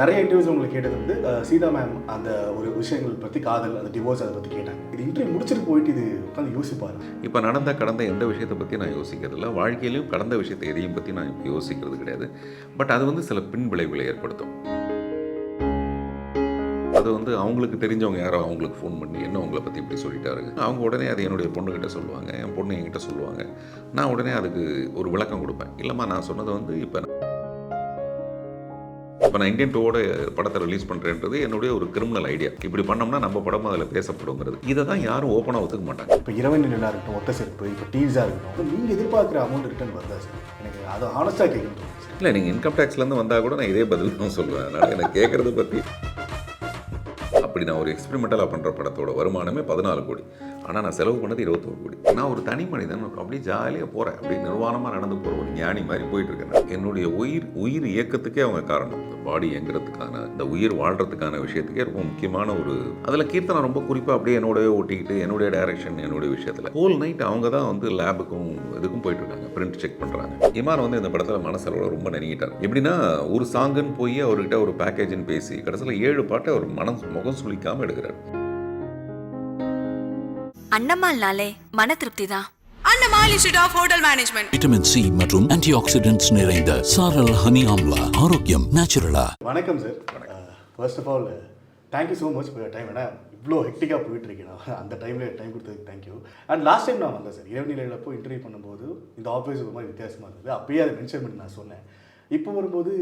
நிறைய இன்டர்வியூஸ் உங்களுக்கு கேட்டது வந்து சீதா மேம் அந்த ஒரு விஷயங்கள் பற்றி காதல் அந்த டிவோர்ஸ் அதை பற்றி கேட்டாங்க. இது இன்டர்வியூ முடிச்சுட்டு போயிட்டு இது உட்காந்து யோசிப்பாரு. இப்போ நடந்த கடந்த எந்த விஷயத்தை பற்றி நான் யோசிக்கிறதில்ல. வாழ்க்கையிலையும் கடந்த விஷயத்தை எதையும் பற்றி நான் இப்போ யோசிக்கிறது கிடையாது. பட் அது வந்து சில பின் விளைவுகளை ஏற்படுத்தும். அது வந்து அவங்களுக்கு தெரிஞ்சவங்க யாரோ அவங்களுக்கு ஃபோன் பண்ணி என்ன அவங்கள பற்றி இப்படி சொல்லிட்டாருங்க அவங்க உடனே அதை என்னுடைய பொண்ணுக்கிட்ட சொல்லுவாங்க. என் பொண்ணு என்கிட்ட சொல்லுவாங்க. நான் உடனே அதுக்கு ஒரு விளக்கம் கொடுப்பேன். இல்லைம்மா நான் சொன்னது வந்து இப்போ இப்போ நான் இந்தியன் டூவோட படத்தை ரிலீஸ் பண்ணுறேன்றது என்னுடைய ஒரு கிரிமினல் ஐடியா இப்படி பண்ணோம்னா நம்ம படம் அதில் பேசப்படுங்கிறது. இதை தான் யாரும் ஓப்பனாக ஒத்துக்க மாட்டாங்க. இப்போ இரவு நிலையாக இருக்கட்டும் ஒத்த செருப்பு இப்போ டீஸாக இருக்கட்டும் நீங்கள் எதிர்பார்க்குற அமௌண்ட் ரிட்டர்ன் வருதா சார்? எனக்கு அது ஹானஸ்டாக கேட்கணும் இல்லை நீங்கள் இன்கம் டேக்ஸ்லேருந்து வந்தால் கூட நான் இதே பதில் தான் சொல்லுவேன். அதனால் எனக்கு கேட்குறத பற்றி அப்படி நான் ஒரு எக்ஸ்பெரிமெண்டலாக பண்ணுற படத்தோட வருமானமே பதினாலு கோடி. ஆனால் நான் செலவு பண்ணது இருபத்தோரு கோடி. நான் ஒரு தனி மனிதன் அப்படியே ஜாலியாக போகிறேன் அப்படி நிர்வாணமாக நடந்து போகிற ஒரு ஞானி மாதிரி போயிட்டு இருக்கேன் என்னுடைய உயிர் உயிர் இயக்கத்துக்கே அவங்க காரணம். இந்த பாடி இயங்குறதுக்கான இந்த உயிர் வாழ்கிறதுக்கான விஷயத்துக்கே ரொம்ப முக்கியமான ஒரு அதில் கீர்த்தனை ரொம்ப குறிப்பாக அப்படியே என்னோடய ஓட்டிக்கிட்டு என்னுடைய டைரக்ஷன் என்னுடைய விஷயத்தில். ஹோல் நைட் அவங்க தான் வந்து லேபுக்கும் இதுக்கும் போயிட்டு இருக்காங்க. பிரிண்ட் செக் பண்ணுறாங்க இமான் வந்து இந்த படத்தில் மனசளவில் ரொம்ப நெருங்கிட்டார். எப்படின்னா ஒரு சாங்குன்னு போய் அவர்கிட்ட ஒரு பேக்கேஜ்னு பேசி கடைசியில் ஏழு பாட்டை அவர் மனம் முகம் சுழிக்காமல் எடுக்கிறார். அண்ணம்மாள்னாலே மன திருப்தி தான் Annamal institute of hotel management vitamin C மற்றும் ஆன்டி ஆக்சிடென்ட்ஸ் நிறைந்த சாரல் ஹனி ஆம்லா. ஆரோக்கியம் நேச்சுரலா வணக்கம் sir first of all thank you so much for time ஏன்னா இவ்வளோ ஹெக்டிக்காக போயிட்டு இருக்கேன் நான் அந்த டைமில் டைம் கொடுத்ததுக்கு தேங்க்யூ அண்ட் லாஸ்ட் டைம் நான் வந்தேன் சார் இரவு நிலையில் போய் இன்டர்வியூ பண்ணும்போது இந்த ஆஃபீஸ் ஒரு மாதிரி வித்தியாசமாக இருந்தது. அப்பயே அதை மென்ஷன் பண்ணி நான் சொன்னேன். இப்போ வரும்போது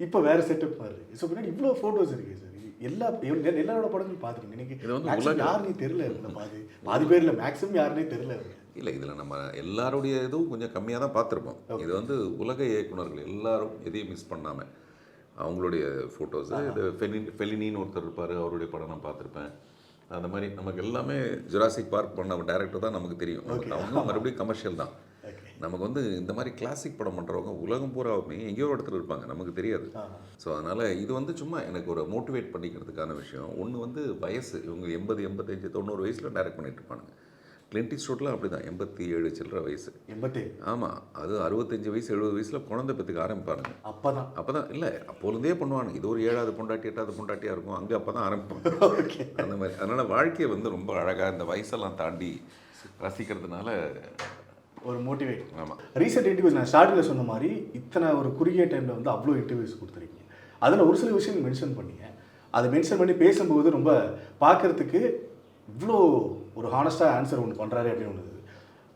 இப்போ வேறு செட்டப் மாதிரி இருக்குது ஸோ பின்னாடி இவ்வளோ ஃபோட்டோஸ் இருக்குது சார் எல்லா எல்~ எல்லாரோட படங்களும் பார்த்துருக்கீங்க இது இன்னைக்கு யாருன்னே தெரில இந்த பாதி பாதி பேர்ல மேக்ஸிமம் யாருன்னே தெரில இல்லை இதில் நம்ம எல்லாருடைய இதுவும் கொஞ்சம் கம்மியாக தான் பார்த்துருப்போம் இது வந்து உலக இயக்குனர்கள் எல்லாரும் எதையும் மிஸ் பண்ணாமல் அவங்களுடைய ஃபோட்டோஸ் இது ஃபெலின் ஃபெலினின்னு ஒருத்தர் இருப்பார் அவருடைய படம் நான் பார்த்துருப்பேன் அந்த மாதிரி நமக்கு எல்லாமே ஜுராசிக் பார்க் பண்ண டேரக்டர் தான் நமக்கு தெரியும். அவங்க மறுபடியும் கமர்ஷியல் தான். நமக்கு வந்து இந்த மாதிரி கிளாசிக் படம் பண்ணுறவங்க உலகம் பூராவுமே எங்கேயோ இடத்துல இருப்பாங்க நமக்கு தெரியாது. ஸோ அதனால் இது வந்து சும்மா எனக்கு ஒரு மோட்டிவேட் பண்ணிக்கிறதுக்கான விஷயம். ஒன்று வந்து வயசு இவங்க எண்பது எண்பத்தஞ்சு தொண்ணூறு வயசில் டைரக்ட் பண்ணிட்டு இருப்பானுங்க. கிளின்டி ஸ்டோட்டில் அப்படி தான் எண்பத்தி ஏழு சில்லற வயசு. எண்பத்தேழு. ஆமாம் அது அறுபத்தஞ்சு வயசு எழுபது வயசில் குழந்தை பெற்றுக்க ஆரம்பிப்பானுங்க. அப்போ தான் அப்போ தான் இல்லை அப்போலேருந்தே பண்ணுவானுங்க. இது ஒரு ஏழாவது பொண்டாட்டி எட்டாவது பொண்டாட்டியாக இருக்கும் அங்கே அப்போ தான் ஆரம்பிப்பாங்க அந்த மாதிரி. அதனால் வாழ்க்கையை வந்து ரொம்ப அழகாக இந்த வயசெல்லாம் தாண்டி ரசிக்கிறதுனால ஒரு மோட்டிவேட் ஆமாம் ரீசெண்ட் இன்டர்வியூஸ் நான் ஸ்டார்டிங்கில் சொன்ன மாதிரி இத்தனை ஒரு குறுகிய டைமில் வந்து அவ்வளோ இன்டர்வியூஸ் கொடுத்துருக்கீங்க. அதில் ஒரு சில விஷயங்கள் மென்ஷன் பண்ணீங்க. அதை மென்ஷன் பண்ணி பேசும்போது ரொம்ப பார்க்கறதுக்கு இவ்வளோ ஒரு ஹானஸ்ட்டாக ஆன்சர் ஒன்று பண்ணுறாரு அப்படின்னு ஒன்று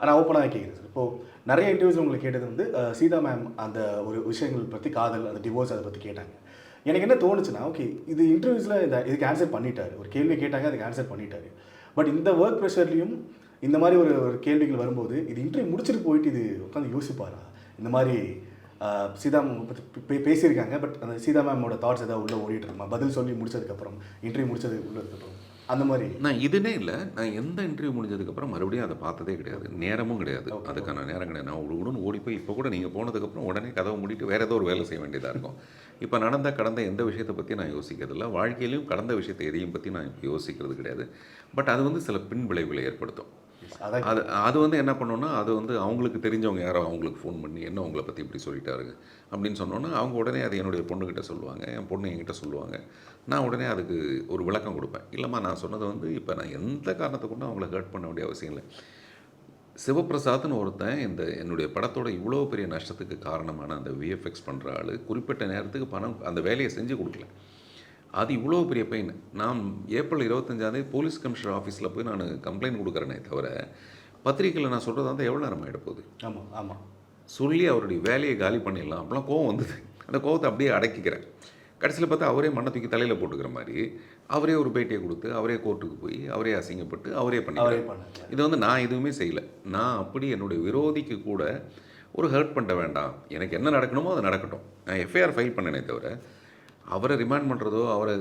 நான் ஓப்பனாக கேட்குறேன் சார். இப்போது நிறைய இன்டர்வியூஸ் உங்களுக்கு கேட்டது வந்து சீதா மேம் அந்த ஒரு விஷயங்கள் பற்றி காதல் அந்த டிவோர்ஸ் அதை பற்றி கேட்டாங்க. எனக்கு என்ன தோணுச்சுன்னா ஓகே இது இன்டர்வியூஸில் இந்த இதுக்கு ஆன்சர் பண்ணிட்டாரு. ஒரு கேள்வி கேட்டாங்க அதுக்கு ஆன்சர் பண்ணிட்டாரு. பட் இந்த ஒர்க் ப்ரெஷர்லையும் இந்த மாதிரி ஒரு ஒரு கேள்விகள் வரும்போது இது இன்டர்வியூ முடிச்சுட்டு போயிட்டு இது உட்காந்து யோசிப்பாரா? இந்த மாதிரி சீதா பேசியிருக்காங்க பட் அந்த சீதா மேமோட தாட்ஸ் ஏதாவது உள்ளே ஓடிட்டு இருக்குமா? பதில் சொல்லி முடிச்சதுக்கப்புறம் இன்டர்வியூ முடிச்சது உள்ளதுக்கப்புறம் அந்த மாதிரி. நான் இதுனே இல்லை. நான் எந்த இன்டர்வியூ முடிஞ்சதுக்கப்புறம் மறுபடியும் அதை பார்த்ததே கிடையாது. நேரமும் கிடையாது. அதுக்கான நேரம் கிடையாது நான் உடன் ஓடி போய் இப்போ கூட நீங்கள் போனதுக்கப்புறம் உடனே கதவை மூடிட்டு வேறு ஏதோ ஒரு வேலை செய்ய வேண்டியதாக இருக்கும். இப்போ நடந்த கடந்த எந்த விஷயத்தை பற்றி நான் யோசிக்கிறதில்ல. வாழ்க்கையிலையும் கடந்த விஷயத்தை எதையும் பற்றி நான் யோசிக்கிறது கிடையாது. பட் அது வந்து சில பின் விளைவுகளை ஏற்படுத்தும். அது அது வந்து என்ன பண்ணோன்னா அது வந்து அவங்களுக்கு தெரிஞ்சவங்க யாரோ அவங்களுக்கு ஃபோன் பண்ணி என்ன உங்களை பற்றி இப்படி சொல்லிட்டாருங்க? அப்படின்னு சொன்னோன்னா அவங்க உடனே அதை என்னுடைய பொண்ணுக்கிட்ட சொல்லுவாங்க என் பொண்ணு என்கிட்ட சொல்லுவாங்க. நான் உடனே அதுக்கு ஒரு விளக்கம் கொடுப்பேன். இல்லைம்மா நான் சொன்னது வந்து இப்போ நான் எந்த காரணத்தை கொண்டும் அவங்கள ஹர்ட் பண்ண வேண்டிய அவசியம் இல்லை. சிவபிரசாத்னு ஒருத்தன் இந்த என்னுடைய படத்தோட இவ்வளோ பெரிய நஷ்டத்துக்கு காரணமான அந்த விஎஃப்எக்ஸ் பண்ணுற ஆள் குறிப்பிட்ட நேரத்துக்கு பணம் அந்த வேலையை செஞ்சு கொடுக்கல. அது இவ்வளோ பெரிய பெயின் நான் ஏப்ரல் இருபத்தஞ்சாந்தேதி போலீஸ் கமிஷனர் ஆஃபீஸில் போய் நான் கம்ப்ளைண்ட் கொடுக்குறேனே தவிர பத்திரிக்கையில் நான் சொல்கிறது வந்து எவ்வளோ நேரம் ஆகிட போகுது? ஆமாம் ஆமாம் சொல்லி அவருடைய வேலையை காலி பண்ணிடலாம். அப்போலாம் கோவம் வந்தது. அந்த கோவத்தை அப்படியே அடக்கிக்கிறேன். கடைசியில் பார்த்தா அவரே மண்ணை தூக்கி தலையில் போட்டுக்கிற மாதிரி அவரே ஒரு பேட்டியை கொடுத்து அவரே கோர்ட்டுக்கு போய் அவரே அசிங்கப்பட்டு அவரே பண்ணாங்க இது வந்து நான் எதுவுமே செய்யலை. நான் அப்படி என்னுடைய விரோதிக்கு கூட ஒரு ஹர்ட் பண்ண வேண்டாம். எனக்கு என்ன நடக்கணுமோ அது நடக்கட்டும். நான் எஃப்ஐஆர் ஃபைல் பண்ணனே தவிர அவரை ரிமாண்ட் பண்ணுறதோ அவரை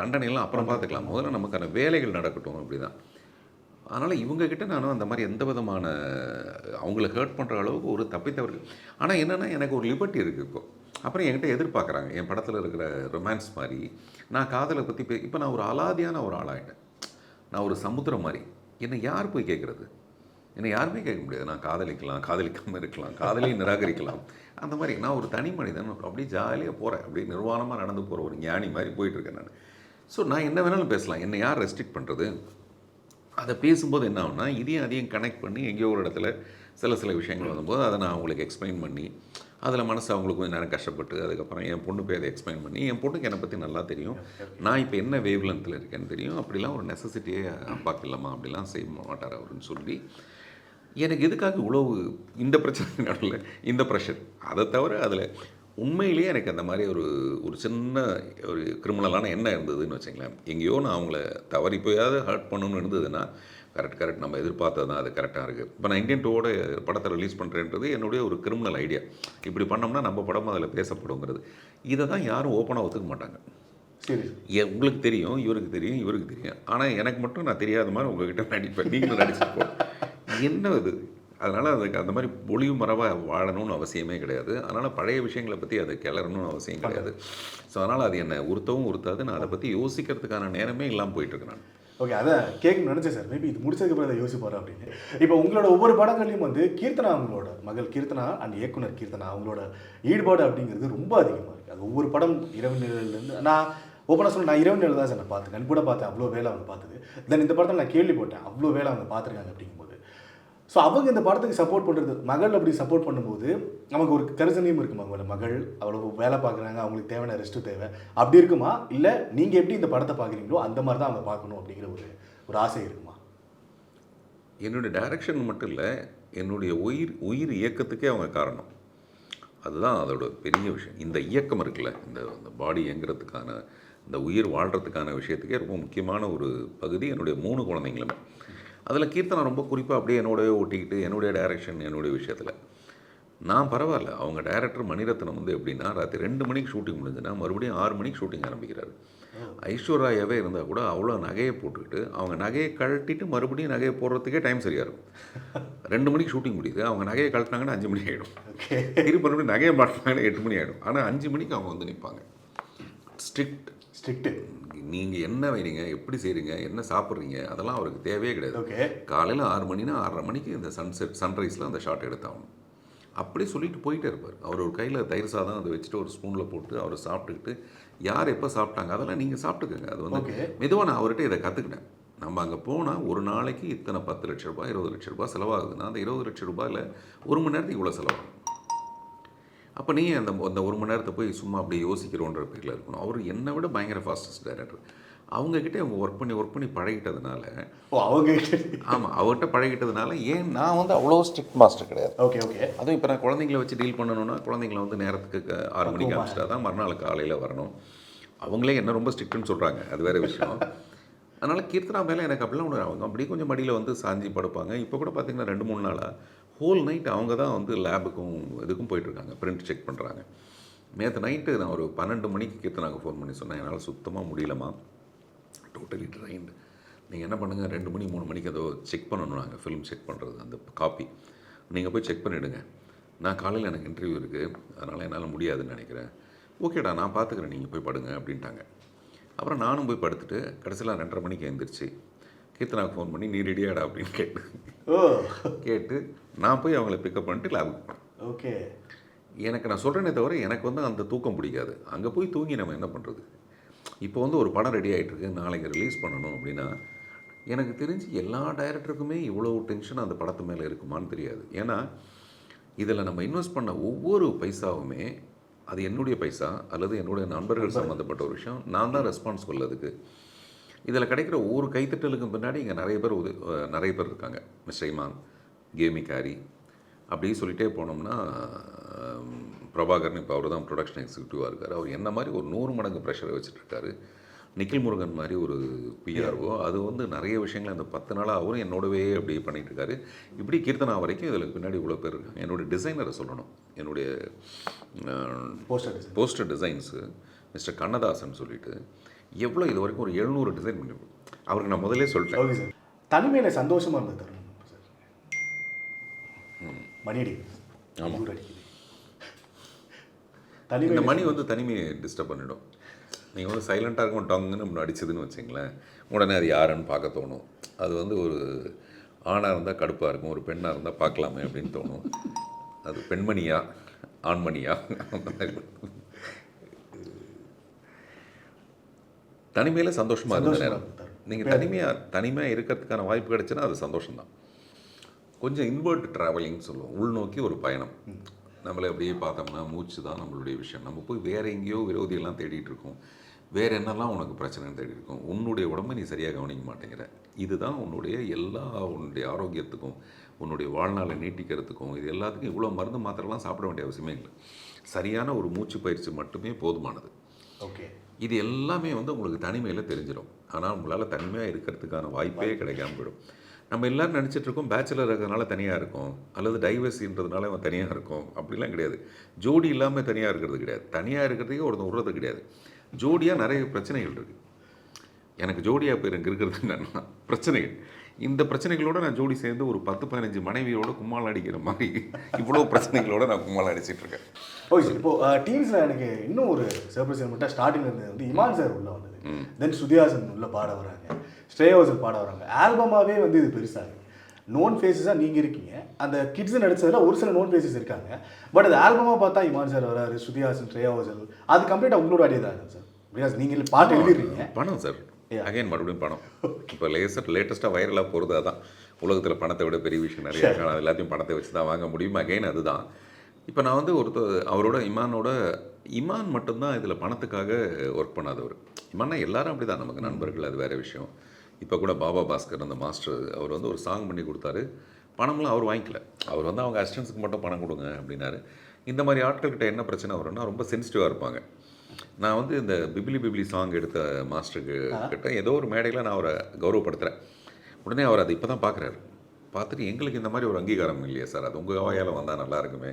தண்டனையெல்லாம் அப்புறம் பார்த்துக்கலாம். முதல்ல நமக்கான வேலைகள் நடக்கட்டும் அப்படி தான் அதனால் இவங்கக்கிட்ட நானும் அந்த மாதிரி எந்த விதமான அவங்கள ஹர்ட் பண்ணுற அளவுக்கு ஒரு தப்பித்தவர்கள் ஆனால் என்னென்னா எனக்கு ஒரு லிபர்ட்டி இருக்குது இப்போ. அப்புறம் என்கிட்ட எதிர்பார்க்குறாங்க. என் படத்தில் இருக்கிற ரொமான்ஸ் மாதிரி நான் காதலை பற்றி இப்போ நான் ஒரு அலாதியான ஒரு ஆளாயிட்டேன். நான் ஒரு சமுத்திரம் மாதிரி. என்னை யார் போய் கேட்குறது என்னை யாருமே கேட்க முடியாது. நான் காதலிக்கலாம் காதலிக்காமல் இருக்கலாம் காதலையும் நிராகரிக்கலாம். அந்த மாதிரி நான் ஒரு தனி மனிதன் அப்படியே ஜாலியாக போகிறேன் அப்படியே நிர்வாணமாக நடந்து போகிற ஒரு ஞானி மாதிரி போயிட்டுருக்கேன் நான். ஸோ நான் என்ன வேணாலும் பேசலாம். என்னை யார் ரெஸ்ட்ரிக்ட் பண்ணுறது அதை பேசும்போது என்ன ஆகும்னா இதையும் அதையும் கனெக்ட் பண்ணி எங்கேயோ ஒரு இடத்துல சில சில விஷயங்கள் வரும்போது அதை நான் அவங்களுக்கு எக்ஸ்பிளைன் பண்ணி அதில் மனசு அவங்களுக்கு கொஞ்சம் நேரம் கஷ்டப்பட்டு அதுக்கப்புறம் என் பொண்ணு போய் அதை எக்ஸ்பிளைன் பண்ணி என் பொண்ணுக்கு என்னை பற்றி நல்லா தெரியும். நான் இப்போ என்ன வேவ் லென்த்தில் இருக்கேன்னு தெரியும். அப்படிலாம் ஒரு நெசசிட்டியே அப்பாக்கு இல்லைம்மா அப்படிலாம் செய்ய மாட்டார் அவருன்னு சொல்லி எனக்கு எதுக்காக இவ்வளவு இந்த பிரச்சனை நடுவில் இந்த ப்ரெஷர் அதை தவிர அதில் உண்மையிலேயே எனக்கு அந்த மாதிரி ஒரு ஒரு சின்ன ஒரு கிரிமினலான எண்ணம் இருந்ததுன்னு வச்சுங்களேன். எங்கேயோ நான் அவங்கள தவறி போயாவது ஹர்ட் பண்ணணும்னு இருந்ததுன்னா கரெக்ட் கரெக்ட் நம்ம எதிர்பார்த்தது தான் அது கரெக்டாக இருக்குது இப்போ நான் இந்தியன் டூவோட படத்தை ரிலீஸ் பண்ணுறேன்றது என்னுடைய ஒரு கிரிமினல் ஐடியா இப்படி பண்ணோம்னா நம்ம படம் அதில் பேசப்படுங்கிறது. இதை தான் யாரும் ஓப்பனாக ஒத்துக்க மாட்டாங்க. சரி. உங்களுக்கு தெரியும் இவருக்கு தெரியும் இவருக்கு தெரியும். ஆனால் எனக்கு மட்டும் நான் தெரியாத மாதிரி உங்ககிட்ட நடிப்பேன். நீங்களும் நடிச்சிருப்போம் என்ன இது அதனால் அதுக்கு அந்த மாதிரி ஒளிவு மரபாக வாழணும்னு அவசியமே கிடையாது. அதனால் பழைய விஷயங்களை பற்றி அதை கிளறணும்னு அவசியம் கிடையாது. ஸோ அதனால் அது என்னை உறுத்தவும் உறுத்தாது. நான் அதை பற்றி யோசிக்கிறதுக்கான நேரமே இல்லாமல் போயிட்டுருக்கேன் நான். ஓகே அதான் கேட்கணும்னு நினச்சேன் சார். மேபி இது முடிச்சதுக்கப்புறம் அதை யோசிப்பார் அப்படின்னு. இப்போ உங்களோட ஒவ்வொரு படங்கள்லையும் வந்து கீர்த்தனா அவங்களோட மகள் கீர்த்தனா அண்ட் இயக்குனர் கீர்த்தனா அவங்களோட ஈடுபாடு அப்படிங்கிறது ரொம்ப அதிகமாக இருக்குது அது ஒவ்வொரு படம் இரவு நிழல்லேருந்து நான் ஓப்பனாக சொல்ல நான் இரவு நிழல் தான் சார் நான் பார்த்தேன். கண் கூட பார்த்தேன். அவ்வளோ வேலை அவங்க பார்த்தது. தென் இந்த படத்தை நான் கேள்விப்பட்டேன். அவ்வளோ வேலை அவங்க பார்த்துருக்காங்க அப்படிங்கும்போது. ஸோ அவங்க இந்த படத்துக்கு சப்போர்ட் பண்ணுறது மகள் அப்படி சப்போர்ட் பண்ணும்போது நமக்கு ஒரு கரிசனையும் இருக்குமா அவங்களோட மகள்? அவ்வளோ வேலை பார்க்குறாங்க அவங்களுக்கு தேவையான ரெஸ்ட்டு தேவை. அப்படி இருக்குமா? இல்லை நீங்கள் எப்படி இந்த படத்தை பார்க்குறீங்களோ அந்த மாதிரி தான் அவங்க பார்க்கணும் அப்படிங்கிற ஒரு ஒரு ஆசை இருக்குமா? என்னுடைய டைரக்ஷன் மட்டும் இல்லை என்னுடைய உயிர் உயிர் இயக்கத்துக்கே அவங்க காரணம். அதுதான் அதோட பெரிய விஷயம். இந்த இயக்கம் இருக்குல்ல இந்த இந்த பாடி இயங்குறதுக்கான இந்த உயிர் வாழ்கிறதுக்கான விஷயத்துக்கே ரொம்ப முக்கியமான ஒரு பகுதி என்னுடைய மூணு குழந்தைங்களுமே. அதில் கீர்த்தனா ரொம்ப குறிப்பாக அப்படியே என்னோடவே ஒட்டிக்கிட்டு என்னுடைய டைரக்ஷன் என்னுடைய விஷயத்தில். நான் பரவாயில்ல அவங்க டைரக்டர் மணிரத்னம் வந்து எப்படின்னா ராத்திரி ரெண்டு மணிக்கு ஷூட்டிங் முடிஞ்சுன்னா மறுபடியும் ஆறு மணிக்கு ஷூட்டிங் ஆரம்பிக்கிறாரு. ஐஸ்வர்யாவே இருந்தால் கூட அவ்வளோ நகையை போட்டுக்கிட்டு அவங்க நகையை கழட்டிட்டு மறுபடியும் நகையை போடுறதுக்கே டைம் சரியாக இருக்கும். ரெண்டு மணிக்கு ஷூட்டிங் முடியுது அவங்க நகையை கழட்டினாங்கன்னா அஞ்சு மணி ஆகிடும் திருப்பி மறுபடியும் நகையை மாட்டினாங்கன்னா எட்டு மணி ஆகிடும் ஆனால் அஞ்சு மணிக்கு அவங்க வந்து நிற்பாங்க ஸ்ட்ரிக்ட் ஸ்ட்ரிக்ட்டு. நீங்கள் என்ன வைறீங்க எப்படி செய்கிறீங்க என்ன சாப்பிட்றீங்க அதெல்லாம் அவருக்கு தேவையே கிடையாது. ஓகே. காலையில் ஆறு மணினா ஆறரை மணிக்கு இந்த சன்செட் சன்ரைஸில் அந்த ஷாட் எடுத்தாகணும். அப்படியே சொல்லிட்டு போயிட்டே இருப்பார். அவர் ஒரு கையில் தயிர் சாதம் அதை வச்சுட்டு ஒரு ஸ்பூனில் போட்டு அவர் சாப்பிட்டுக்கிட்டு யார் எப்போ சாப்பிட்டாங்க அதெல்லாம் நீங்கள் சாப்பிட்டுக்கோங்க. அது வந்து. மெதுவாக நான் அவர்கிட்ட இதை கற்றுக்கிட்டேன் நம்ம அங்கே போனால் ஒரு நாளைக்கு இத்தனை பத்து லட்ச ரூபாய் இருபது லட்ச ரூபாய் செலவாகுதுன்னா அந்த இருபது லட்ச ரூபாயில் ஒரு மணி நேரத்துக்கு இவ்வளோ செலவாகும். அப்போ நீ அந்த அந்த ஒரு மணி நேரத்தை போய் சும்மா அப்படியே யோசிக்கிறோன்ற பேரில் இருக்கணும். அவர் என்னை விட பயங்கர ஃபாஸ்டஸ்ட் டைரக்டர் அவங்கக்கிட்ட அவங்க ஒர்க் பண்ணி ஒர்க் பண்ணி பழகிட்டதுனால ஓ அவங்க ஆமாம் அவர்கிட்ட பழகிட்டதுனால ஏன் நான் வந்து அவ்வளோ ஸ்ட்ரிக்ட் மாஸ்டர் கிடையாது. ஓகே ஓகே அதுவும் இப்போ நான் குழந்தைங்கள வச்சு டீல் பண்ணணும்னா குழந்தைங்கள வந்து நேரத்துக்கு ஆறு மணிக்கு அனுப்பிச்சிட்டா தான் மறுநாள் காலையில் வரணும். அவங்களே என்ன ரொம்ப ஸ்ட்ரிக்ட்னு சொல்கிறாங்க அது வேறு விஷயம். அதனால் கீர்த்தனா மேலே எனக்கு அப்படிலாம் ஒன்று அவங்க அப்படியே கொஞ்சம் மடியில் வந்து சாஞ்சி படுப்பாங்க. இப்போ கூட பார்த்தீங்கன்னா ரெண்டு மூணு நாளாக ஹோல் நைட் அவங்க தான் வந்து லேபுக்கும் இதுக்கும் போயிட்டுருக்காங்க. பிரிண்ட் செக் பண்ணுறாங்க நேற்று நைட்டு நான் ஒரு பன்னெண்டு மணிக்கு கீர்த்தனாக்கு ஃபோன் பண்ணி சொன்னேன். என்னால் சுத்தமாக முடியலம்மா. டோட்டலி ட்ரைண்டு நீங்கள் என்ன பண்ணுங்கள் ரெண்டு மணி மூணு மணிக்கு அதோ செக் பண்ணணும் நாங்கள் ஃபிலிம் செக் பண்ணுறது அந்த காப்பி நீங்கள் போய் செக் பண்ணிவிடுங்க நான் காலையில் எனக்கு இன்டர்வியூ இருக்குது அதனால் என்னால் முடியாதுன்னு நினைக்கிறேன். ஓகேடா நான் பார்த்துக்கிறேன் நீங்கள் போய் படுங்க அப்படின்ட்டாங்க. அப்புறம் நானும் போய் படுத்துட்டு கடைசியில் ரெண்டரை மணிக்கு எழுந்திரிச்சு கீர்த்தனாக்கு ஃபோன் பண்ணி நீ ரெடியாடா அப்படின்னு கேட்டு. ஓ. கேட்டு நான் போய் அவங்கள பிக்கப் பண்ணிட்டு லேபுக்கு போனேன். ஓகே. எனக்கு நான் சொல்கிறேனே தவிர எனக்கு வந்து அந்த தூக்கம் பிடிக்காது. அங்கே போய் தூங்கி நம்ம என்ன பண்ணுறது இப்போ வந்து ஒரு படம் ரெடி ஆகிட்டுருக்கு நாளைக்கு ரிலீஸ் பண்ணணும் அப்படின்னா எனக்கு தெரிஞ்சு எல்லா டைரக்டருக்குமே இவ்வளோ டென்ஷன் அந்த படத்து மேலே இருக்குமான்னு தெரியாது. ஏன்னா இதில் நம்ம இன்வெஸ்ட் பண்ண ஒவ்வொரு பைசாவுமே அது என்னுடைய பைசா அல்லது என்னுடைய நண்பர்கள் சம்மந்தப்பட்ட ஒரு விஷயம். நான் தான் ரெஸ்பான்சிபிள் அதுக்கு. இதில் கிடைக்கிற ஒவ்வொரு கைத்தட்டலுக்கும் பின்னாடி இங்கே நிறைய பேர் உத நிறைய பேர் இருக்காங்க. மிஸ்டர் இமான் கேமிகாரி அப்படி சொல்லிட்டே போனோம்னா பிரபாகரன் இப்போ அவர் தான் ப்ரொடக்ஷன் எக்ஸிக்யூட்டிவாக இருக்கார். அவர் என்ன மாதிரி ஒரு நூறு மடங்கு ப்ரெஷரை வச்சுட்ருக்காரு நிக்கில் முருகன் மாதிரி ஒரு பிஆர்ஓ அது வந்து நிறைய விஷயங்கள் அந்த பத்து நாளாக அவரும் என்னோடவே அப்படியே பண்ணிட்டு இருக்காரு இப்படி கீர்த்தனா வரைக்கும் இதில் பின்னாடி இவ்வளோ பேர் இருக்காங்க. என்னுடைய டிசைனரை சொல்லணும். என்னுடைய poster poster designs mister Kannadasan சொல்லிட்டு எவ்வளோ இது வரைக்கும் ஒரு எழுநூறு டிசைன் பண்ணி அவருக்கு நான் முதல்லே சொல்லிட்டேன். Okay sir. தனிமையில சந்தோஷமா இருந்த தருணம் சார்? மணி அடிக்குது இந்த தனிமையில மணி வந்து தனிமையை டிஸ்டர்ப் பண்ணிடும். நீங்கள் வந்து சைலண்ட்டாக இருக்கும் டங்குன்னு நம்ம அடிச்சதுன்னு வச்சிங்களேன் உடனே அது யாருன்னு பார்க்க தோணும். அது வந்து ஒரு ஆணாக இருந்தால் கடுப்பாக இருக்கும் ஒரு பெண்ணாக இருந்தால் பார்க்கலாமே அப்படின்னு தோணும். அது பெண்மணியா ஆண்மணியா அந்த மாதிரி. தனிமையில் சந்தோஷமாக இருந்த நேரம். நீங்கள் தனிமையாக தனிமையாக இருக்கிறதுக்கான வாய்ப்பு கிடைச்சுன்னா அது சந்தோஷம்தான். கொஞ்சம் இன்வெர்ட் ட்ராவலிங் சொல்லுவோம். உள்நோக்கி ஒரு பயணம். நம்மளை அப்படியே பார்த்தோம்னா மூச்சு தான் நம்மளுடைய விஷயம். நம்ம போய் வேற எங்கேயோ விரோதியெல்லாம் தேடிட்டு இருக்கோம். வேற என்னெல்லாம் உனக்கு பிரச்சனைன்னு தேடி இருக்கோம். உன்னுடைய உடம்பை நீ சரியாக கவனிக்க மாட்டேங்கிற. இதுதான் உன்னுடைய எல்லா உன்னுடைய ஆரோக்கியத்துக்கும் உன்னுடைய வாழ்நாளை நீட்டிக்கிறதுக்கும் இது எல்லாத்துக்கும் இவ்வளோ மருந்து மாத்திரலாம் சாப்பிட வேண்டிய அவசியமே இல்லை. சரியான ஒரு மூச்சு பயிற்சி மட்டுமே போதுமானது. ஓகே. இது எல்லாமே வந்து உங்களுக்கு தனிமையில் தெரிஞ்சிடும் ஆனால் உங்களால் தனிமையாக இருக்கிறதுக்கான வாய்ப்பே கிடைக்காம போயிடும். நம்ம எல்லாரும் நினச்சிட்டு இருக்கோம் பேச்சுலர் இருக்கிறதுனால தனியாக இருக்கும். அல்லது டைவர்ஸின்றதுனால அவன் தனியாக இருக்கும். அப்படிலாம் கிடையாது. ஜோடி இல்லாமல் தனியாக இருக்கிறது கிடையாது. தனியாக இருக்கிறதுக்கே ஒருத்தன் விடுறது கிடையாது. ஜோடியாக நிறைய பிரச்சனைகள் இருக்குது எனக்கு ஜோடியாக போய் எனக்கு இருக்கிறது என்னன்னா பிரச்சனைகள். இந்த பிரச்சனைகளோட நான் ஜோடி சேர்ந்து ஒரு பத்து பதினஞ்சு மனைவியோட கும்மாள் அடிக்கிற மாதிரி இவ்வளோ பிரச்சனைகளோட நான் கும்மாள் அடிச்சிட்டு இருக்கேன். ஓகே இப்போ டீம்ஸில் எனக்கு இன்னும் ஒரு சர்ப்ரைஸ் மட்டும் ஸ்டார்டிங்ல இருந்தது வந்து இமான் சார் உள்ள வந்தது. தென் ஸ்ருதிஹாசன் உள்ள பாட வராங்க. ஸ்ரேயோசன் பாட வராங்க. ஆல்பமாவே வந்து இது பெருசாகுது நோன் ஃபேஸஸாக நீங்கள் இருக்கீங்க. அந்த கிட்ஸ் நடிச்சதுல ஒரு சில நோன் ஃபேஸஸ் இருக்காங்க. பட் அது ஆல்பமாக பார்த்தா இமான் சார் வராரு ஸ்ருதிஹாசன் ஸ்ரேயோசன். அது கம்ப்ளீட்டாக உங்களோட ஐடியா தான் சார் பிகாஸ் நீங்கள் பாட்டு எழுதிடுறீங்க பணம் சார். அகைன் மறுபடியும் பணம். இப்போ லேசர் லேட்டஸ்ட்டாக வைரலாக போகிறது அதான். உலகத்தில் பணத்தை விட பெரிய விஷயம் நிறைய இருக்கு அது எல்லாத்தையும் பணத்தை வச்சு தான் வாங்க முடியும். அகைன் அதுதான். இப்போ நான் வந்து ஒருத்தர் அவரோட இமானோட இமான் மட்டும்தான் இதில் பணத்துக்காக ஒர்க் பண்ணாதவர். இமான்னா எல்லாரும் அப்படி தான் நமக்கு நண்பர்கள் அது வேறு விஷயம். இப்போ கூட பாபா பாஸ்கர் அந்த மாஸ்டர் அவர் வந்து ஒரு சாங் பண்ணி கொடுத்தாரு. பணம்லாம் அவர் வாங்கிக்கல. அவர் வந்து அவங்க அசிஸ்டன்ஸுக்கு மட்டும் பணம் கொடுங்க அப்படின்னாரு. இந்த மாதிரி ஆட்கள்கிட்ட என்ன பிரச்சனை வரும்னா ரொம்ப சென்சிட்டிவாக இருப்பாங்க. நான் வந்து இந்த பிபிலி பிபிலி சாங் எடுத்த மாஸ்டருக்கு கிட்ட ஏதோ ஒரு மேடையில் நான் அவரை கௌரவப்படுத்துகிறேன் உடனே அவர் அதை இப்போ தான் பார்க்குறாரு பார்த்துட்டு எங்களுக்கு இந்த மாதிரி ஒரு அங்கீகாரம் இல்லையா சார். அது உங்கள் வாயால் வந்தால் நல்லா இருக்குமே.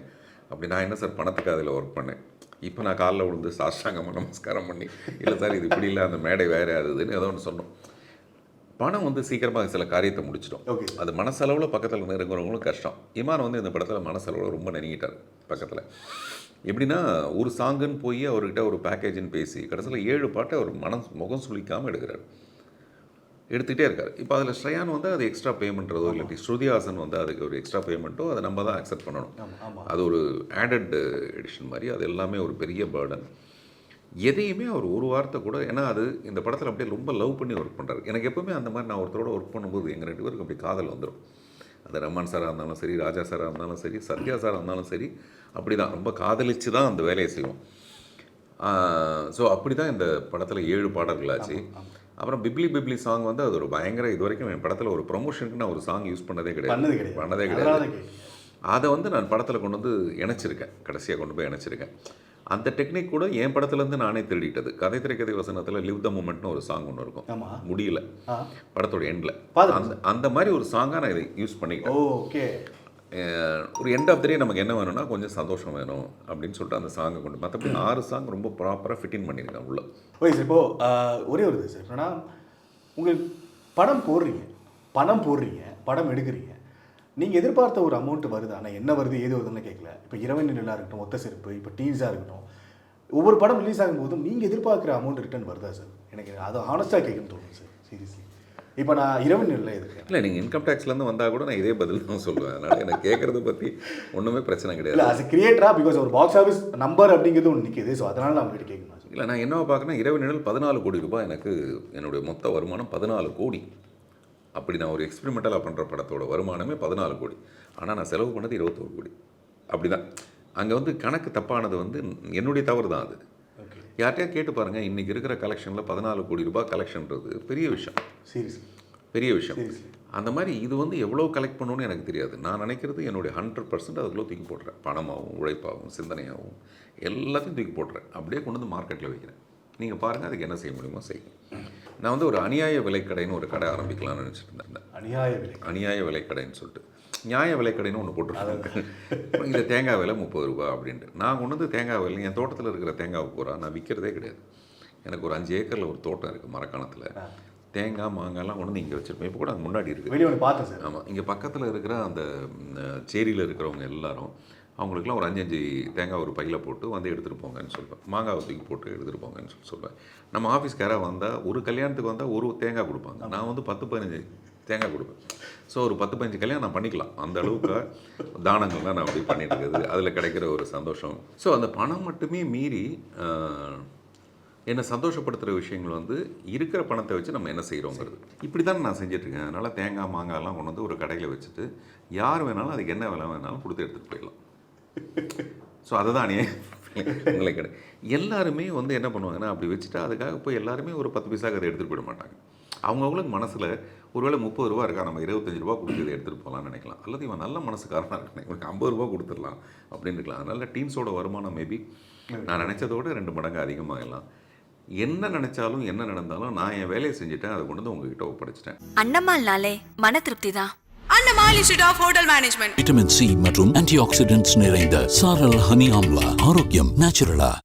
அப்படி நான் என்ன சார் பணத்துக்கு அதில் ஒர்க் பண்ணேன். இப்போ நான் காலைல விழுந்து சாஷ்டாங்கமாக நமஸ்காரம் பண்ணி இல்லை சார் இது இப்படி இல்லை அந்த மேடை வேறு அது இதுன்னு ஏதோ ஒன்று சொன்னோம். பணம் வந்து சீக்கிரமாக சில காரியத்தை முடிச்சிடும். அது மனசளவில் பக்கத்தில் நெருங்குறவங்களும் கஷ்டம். இமான் வந்து இந்த படத்தில் மனசளவில் ரொம்ப நெருங்கிட்டார் பக்கத்தில். எப்படின்னா ஒரு சாங்குன்னு போய் அவர்கிட்ட ஒரு பேக்கேஜ்னு பேசி கடைசியில் ஏழு பாட்டை அவர் மனம் முகம் சுளிக்காமல் எடுக்கிறார். எடுத்துக்கிட்டே இருக்கார். இப்போ அதில் ஸ்ரயான் வந்து அது எக்ஸ்ட்ரா பேமெண்ட்றதோ இல்லாட்டி ஸ்ருதிஹாசன் வந்து அதுக்கு ஒரு எக்ஸ்ட்ரா பேமெண்ட்டோ அதை நம்ம தான் அக்செப்ட் பண்ணணும். அது ஒரு ஆடட் எடிஷன் மாதிரி அது எல்லாமே ஒரு பெரிய பேர்டன் எதையுமே அவர் ஒரு வார்த்தை கூட ஏன்னா அது இந்த படத்தில் அப்படியே ரொம்ப லவ் பண்ணி ஒர்க் பண்ணுறாரு எனக்கு எப்பவுமே அந்த மாதிரி நான் ஒருத்தரோட ஒர்க் பண்ணும்போது எங்கள் ரெண்டு பேருக்கு அப்படி காதல் வந்துடும் அது ரமன் சாராக இருந்தாலும் சரி ராஜா சாராக இருந்தாலும் சரி சத்யா சாராக இருந்தாலும் சரி அப்படி தான் ரொம்ப காதலிச்சு தான் அந்த வேலையை செய்வோம். ஸோ அப்படி தான் இந்த படத்தில் ஏழு பாடல்கள் ஆச்சு. அப்புறம் பிப்ளி பிப்ளி சாங் வந்து அது ஒரு பயங்கர இது வரைக்கும் என் படத்தில் ஒரு ப்ரொமோஷனுக்கு நான் ஒரு சாங் யூஸ் பண்ணதே கிடையாது. பண்ணது கிடையாது. அதை வந்து நான் படத்தில் கொண்டு வந்து இணைச்சிருக்கேன். கடைசியாக கொண்டு போய் இணைச்சிருக்கேன். அந்த டெக்னிக் கூட என் படத்துலேருந்து நானே திருடிட்டது கதை திரைக்கதை வசனத்தில் லிவ் த மூமெண்ட்னு ஒரு சாங் ஒன்று இருக்கும். முடியல. படத்தோட எண்டில் அந்த அந்த மாதிரி ஒரு சாங்காக நான் இதை யூஸ் பண்ணிக்கிட்டேன். ஓகே. ஒரு எண்ட் ஆஃப் த டே நமக்கு என்ன வேணும்னா கொஞ்சம் சந்தோஷம் வேணும் அப்படின்னு சொல்லிட்டு அந்த சாங்கை கொண்டு மற்றபடி ஆறு சாங் ரொம்ப ப்ராப்பராக ஃபிட்டின் பண்ணியிருக்கேன் உள்ள. ஓகே சார் இப்போ ஆஹ், ஒரே ஒரு இது சார். என்னன்னா உங்களுக்கு படம் போடுறீங்க. பணம் போடுறீங்க. படம் எடுக்கிறீங்க. நீங்கள் எதிர்பார்த்த ஒரு அமௌண்ட் வருது ஆனால் என்ன வருது ஏது வருதுன்னு கேட்கல இப்போ இரவன் நிலா இருக்கட்டும் ஒத்த செருப்பு இப்போ டீஸாக இருக்கட்டும் ஒவ்வொரு படம் ரிலீஸ் ஆகும்போதும் நீங்கள் எதிர்பார்க்குற அமௌண்ட் ரிட்டர்ன் வருதா சார் எனக்கு அது ஹானஸ்ட்டாக கேட்கணும்னு தோணுது சார் சீரியஸ்லி இப்போ நான் இரவன் நிலையில் இருக்கேன் இல்லை நீங்கள் இன்கம் டேக்ஸ்லேருந்து வந்தால் கூட நான் இதே பதில் தான் சொல்லுவேன். அதனால் எனக்கு கேட்குறத பற்றி ஒன்றுமே பிரச்சனை கிடையாது. இல்லை as a கிரியேட்டரா பிகாஸ் ஒரு பாக்ஸ் ஆஃபீஸ் நம்பர் அப்படிங்கிறது ஒன்று நிற்கிது ஸோ அதனால் நான் உங்ககிட்ட கேட்கணும் சார் இல்லை நான் என்னவா பார்க்கணும் இரவு நிழல் பதினாலு கோடி ரூபாய் எனக்கு என்னுடைய மொத்த வருமானம் பதினாலு கோடி. அப்படி நான் ஒரு எக்ஸ்பெரிமெண்டலாக பண்ணுற படத்தோட வருமானமே பதினாலு கோடி. ஆனால் நான் செலவு பண்ணது இருபத்தோரு கோடி. அப்படி தான் அங்கே வந்து கணக்கு தப்பானது வந்து என்னுடைய தவறு தான் அது. யார்கிட்டயா கேட்டு பாருங்கள் இன்றைக்கி இருக்கிற கலெக்ஷனில் பதினாலு கோடி ரூபாய் கலெக்ஷன்றது பெரிய விஷயம். சீரியஸ்லி பெரிய விஷயம். அந்த மாதிரி இது வந்து எவ்வளோ கலெக்ட் பண்ணணும்னு எனக்கு தெரியாது. நான் நினைக்கிறது என்னுடைய ஹண்ட்ரட் பர்சன்ட் அதுக்குள்ளே தூக்கி போட்டுறேன். பணமாகவும் உழைப்பாகவும் சிந்தனையாகவும் எல்லாத்தையும் தூக்கி போட்டுறேன். அப்படியே கொண்டு வந்து மார்க்கெட்டில் வைக்கிறேன். நீங்கள் பாருங்கள் அதுக்கு என்ன செய்ய முடியுமோ செய்யுங்க. நான் வந்து ஒரு அநியாய விலைக்கடைன்னு ஒரு கடை ஆரம்பிக்கலாம்னு நினச்சிட்டு இருந்தேன் அநியாய விலை அநியாய விலைக்கடைன்னு சொல்லிட்டு. நியாய விலைக்கடைன்னு ஒன்று போட்டுருக்காங்க. இந்த தேங்காய் விலை முப்பது ரூபா அப்படின்ட்டு. நான் கொண்டு வந்து தேங்காய் விலை என் தோட்டத்தில் இருக்கிற தேங்காய் பூரா நான் விற்கிறதே கிடையாது. எனக்கு ஒரு அஞ்சு ஏக்கரில் ஒரு தோட்டம் இருக்குது மரக்காணத்தில். தேங்காய் மாங்காய்லாம் கொண்டு வந்து இங்கே வச்சுருப்பேன். இப்போ கூட அது முன்னாடி இருக்குது ஆமாம் இங்கே பக்கத்தில் இருக்கிற அந்த சேரியில் இருக்கிறவங்க எல்லாரும் அவங்களுக்குலாம் ஒரு அஞ்சஞ்சு தேங்காய் ஒரு பையில் போட்டு வந்து எடுத்துகிட்டு போங்கன்னு சொல்லுவேன். மாங்காவை தூக்கி போட்டு எடுத்துகிட்டு போங்கன்னு சொல்லி சொல்லுவேன். நம்ம ஆஃபீஸ்க்கு யாராவது வந்தால் ஒரு கல்யாணத்துக்கு வந்தால் ஒரு தேங்காய் கொடுப்பாங்க. நான் வந்து பத்து பதினஞ்சு தேங்காய் கொடுப்பேன். ஸோ ஒரு பத்து பதினஞ்சு கல்யாணம் நான் பண்ணிக்கலாம். அந்த அளவுக்கு தானங்கள்லாம் நான் அப்படி பண்ணிட்டு இருக்குது. அதில் கிடைக்கிற ஒரு சந்தோஷம். ஸோ அந்த பணம் மட்டுமே மீறி என்னை சந்தோஷப்படுத்துகிற விஷயங்கள் வந்து இருக்கிற பணத்தை வச்சு நம்ம என்ன செய்கிறோங்கிறது இப்படி தான் நான் செஞ்சிட்ருக்கேன். அதனால் தேங்காய் மாங்காய்லாம் கொண்டு வந்து ஒரு கடையில் வச்சுட்டு யார் வேணாலும் அதுக்கு என்ன விலை வேணாலும் கொடுத்து எடுத்துகிட்டு போயிடலாம். ஸோ அதுதான். அணியே உங்களை கடை. எல்லாருமே வந்து என்ன பண்ணுவாங்கன்னா அப்படி வச்சுட்டு அதுக்காக போய் எல்லாருமே ஒரு பத்து பைசாக்கு அதை எடுத்துகிட்டு போயிட மாட்டாங்க. அவங்கவுங்களுக்கு மனசில் ஒருவேளை முப்பது ரூபா இருக்கா நம்ம இருபத்தஞ்சு ரூபா கொடுத்து இதை எடுத்துகிட்டு போகலாம்னு நினைக்கலாம். அல்லது இவன் நல்ல மனசுக்காரனாக இருக்கணும் இவனுக்கு ஐம்பது ரூபா கொடுத்துடலாம் அப்படின்னு இருக்கலாம். அதனால் டீம்ஸோட வருமானம் மேபி நான் நினச்சதோட ரெண்டு மடங்கு அதிகமாகலாம். என்ன நினச்சாலும் என்ன நடந்தாலும் நான் என் வேலையை செஞ்சுட்டேன் அதை கொண்டு வந்து உங்ககிட்ட ஒப்படைச்சிட்டேன். அண்ணம்மாள்னாலே மன திருப்தி தான். Annamal institute of hotel management vitamin C மற்றும் ஆன்டி ஆக்சிடென்ட்ஸ் நிறைந்த சாரல் ஹனி ஆம்லா ஆரோக்கியம் நேச்சுரலா